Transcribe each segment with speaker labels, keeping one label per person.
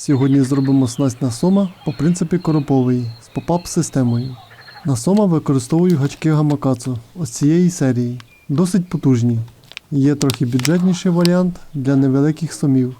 Speaker 1: Сьогодні зробимо снасть на сома по принципі коропової з попап системою. На сома використовую гачки гамакацу ось цієї серії. Досить потужні. Є трохи бюджетніший варіант для невеликих сомів.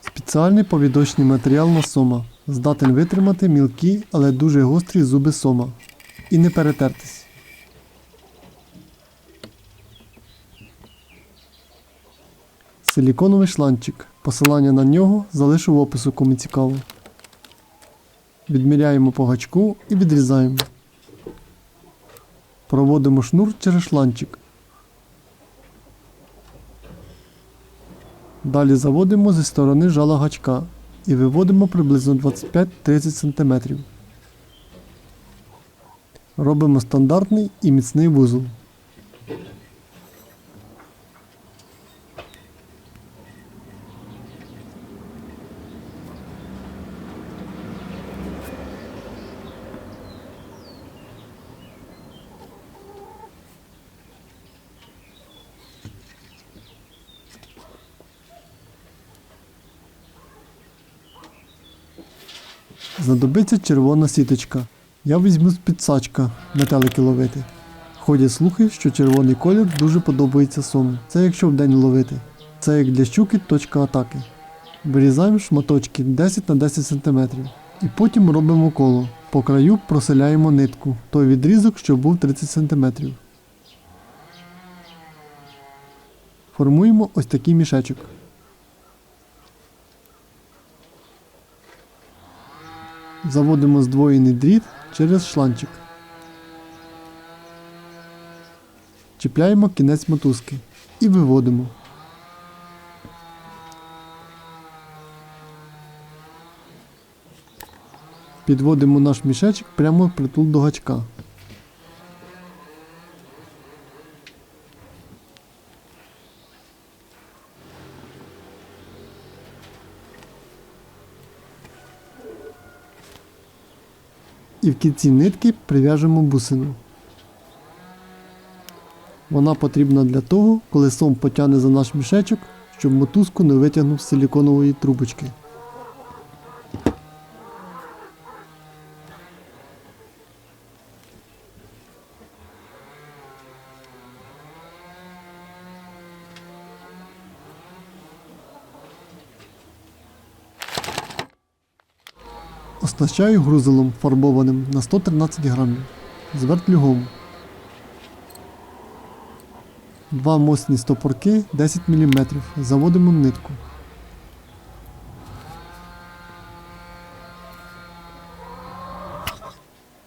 Speaker 1: Спеціальний повідочний матеріал на сома здатен витримати мілкі, але дуже гострі зуби сома і не перетертись. Силіконовий шланчик. Посилання на нього залишу в опису, кому цікаво. Відміряємо по гачку і відрізаємо. Проводимо шнур через шланчик. Далі заводимо зі сторони жала гачка і виводимо приблизно 25-30 см. Робимо стандартний і міцний вузол. Знадобиться червона сіточка. Я візьму з підсачка метелики ловити. Ходять слухи, що червоний колір дуже подобається сому. Це якщо вдень ловити. Це як для щуки точка атаки. Вирізаємо шматочки 10 на 10 см. І потім робимо коло. По краю проселяємо нитку, той відрізок, що був 30 см. Формуємо ось такий мішечок. Заводимо здвоєний дріт через шланчик. Чіпляємо кінець мотузки і виводимо. Підводимо наш мішечок прямо в притул до гачка. І в кінці нитки прив'яжемо бусину. Вона потрібна для того, коли сом потягне за наш мішечок, щоб мотузку не витягнув з силіконової трубочки. Оснащаю грузилом фарбованим на 113 грамів з вертлюгом. Два мосні стопорки 10 мм. Заводимо нитку.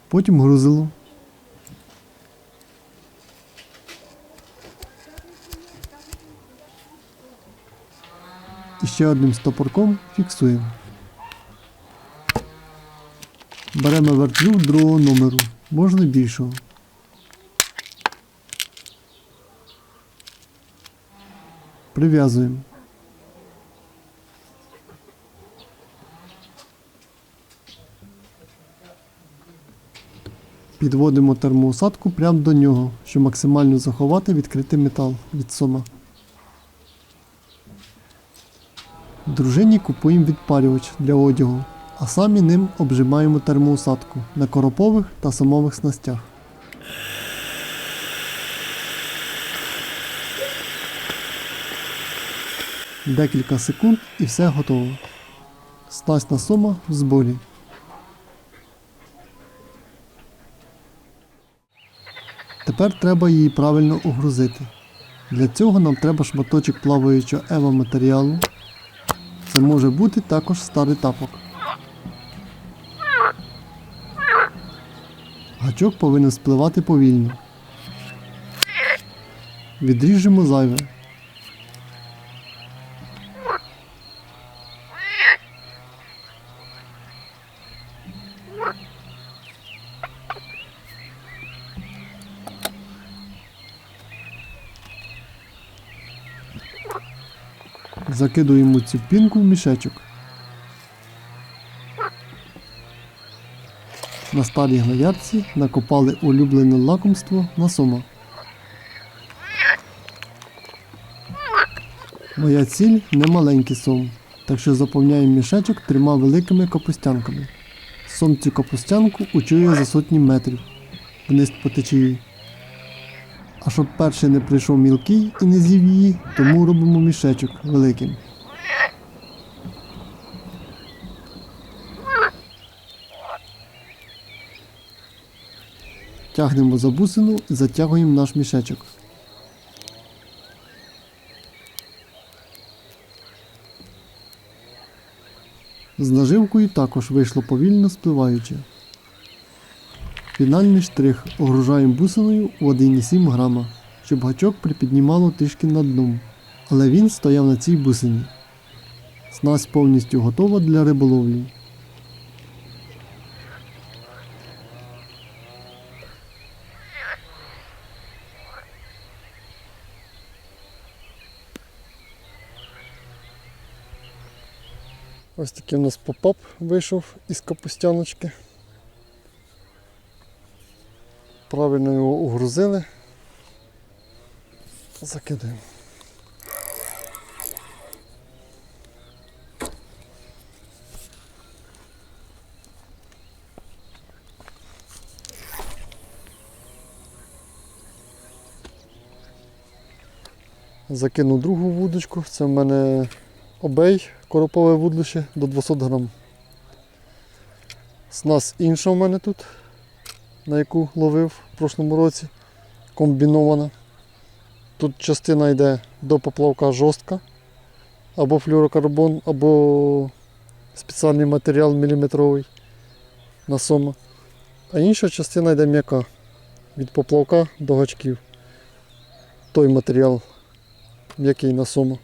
Speaker 1: Потім грузило. І ще одним стопорком фіксуємо. Беремо вертлюг другого номеру, можна більшого. Прив'язуємо. Підводимо термоусадку прямо до нього, щоб максимально заховати відкритий метал від сома. Дружині купуємо відпарювач для одягу, а самі ним обжимаємо термоусадку на коропових та самових снастях. Декілька секунд і все готово. Снасть на сома в зборі. Тепер треба її правильно огрузити. Для цього нам треба шматочок плаваючого ева матеріалу. Це може бути також старий тапок. Гачок повинен спливати повільно. Відріжемо зайве. Закидуємо цю пінку в мішечок. На старій гноярці накопали улюблене лакомство на сома. Моя ціль не маленький сом, так що заповняю мішечок трьома великими капустянками. Сом цю капустянку учує за сотні метрів вниз по течії. А щоб перший не прийшов мілкий і не з'їв її, тому робимо мішечок великим. Тягнемо за бусину і затягуємо наш мішечок. З наживкою також вийшло повільно спливаючи. Фінальний штрих огружаємо бусиною в 1,7 грама, щоб гачок припіднімало трішки над дном, але він стояв на цій бусині. Снасть повністю готова для риболовлі. Ось такий у нас попап вийшов із капустяночки. Правильно його угрузили. Закидаємо. Закинув другу вудочку. Це в мене обей коропове вудлище до 200 грам. Снасть інша в мене тут, на яку ловив в прошлому році, комбінована. Тут частина йде до поплавка жорстка, або флюрокарбон, або спеціальний матеріал міліметровий на сома. А інша частина йде м'яка від поплавка до гачків. Той матеріал м'який на сома.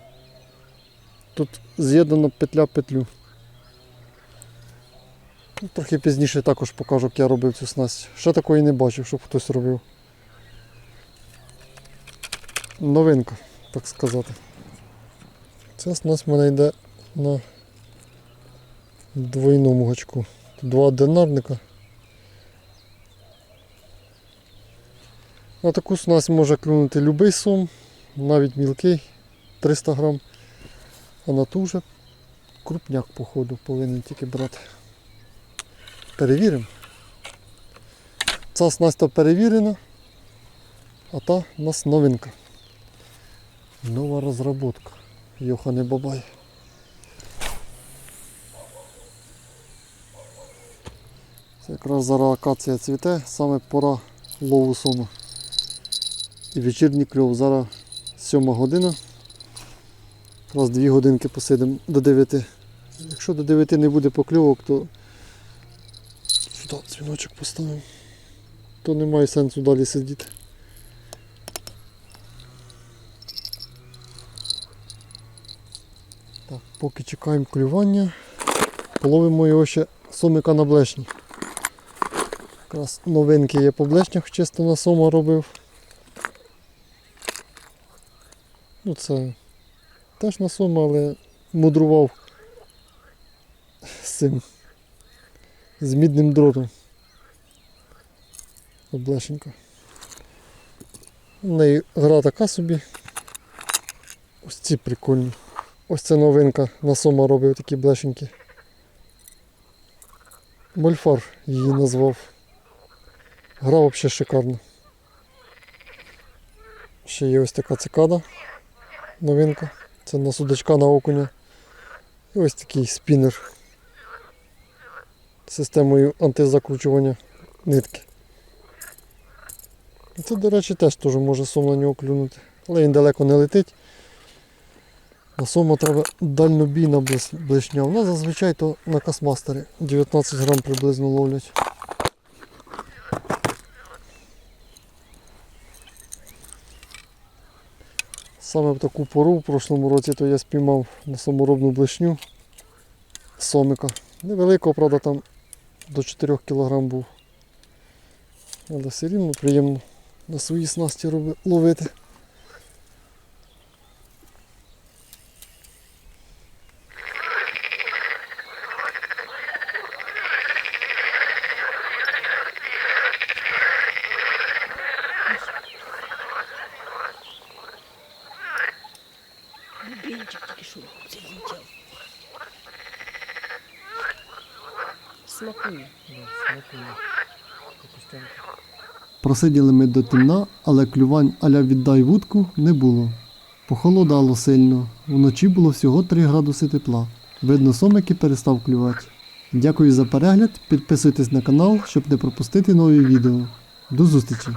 Speaker 1: Тут з'єднано петля петлю. Ну, Трохи пізніше також покажу, як я робив цю снасть. Ще такої не бачив, щоб хтось робив. Новинка, так сказати. Ця снасть в мене йде на двойному гачку. Два одинарника. На таку снасть може клюнути будь-який сум, навіть мілкий, 300 грам. А на ту вже крупняк, походу, повинен тільки брати. Перевіримо. Ця снастя перевірена, а та у нас новинка. Нова розробка. Йохане бабай. Це якраз зараз акація цвіте, саме пора лову сома. І вечірній кльов. Зараз 7 година. Якраз 2 годинки посидимо до 9. Якщо до 9 не буде покльовок, то сюди дзвіночок поставимо. То немає сенсу далі сидіти. Так, поки чекаємо клювання, половимо його ще сомика на блешні. Якраз новинки є по блешнях, чисто на сома робив. Ну це теж на сома, але мудрував з цим з мідним дротом. Облешенько. У неї гра така собі. Ось ці прикольні. Ось це новинка на сома робив такі блешенькі. Мольфар її назвав. Гра взагалі шикарна. Ще є ось така цикада. Новинка. Це на судачка на окуня. І ось такий спінер системою антизакручування нитки. Це, до речі, теж теж може сом на нього клюнути. Але він далеко не летить. На сома треба дальнобійна блишня. Вона зазвичай то на касмастері 19 грам приблизно ловлять. Саме в таку пору в прошлому році то я спіймав на саморобну блешню сомика. Невеликого, правда, там до 4 кг був. Але все рівно приємно на своїй снасті ловити. Просиділи ми до темна, але клювань аля віддай вудку не було. Похолодало сильно, вночі було всього 3 градуси тепла. Видно, сомик і перестав клювати. Дякую за перегляд, підписуйтесь на канал, щоб не пропустити нові відео. До зустрічі!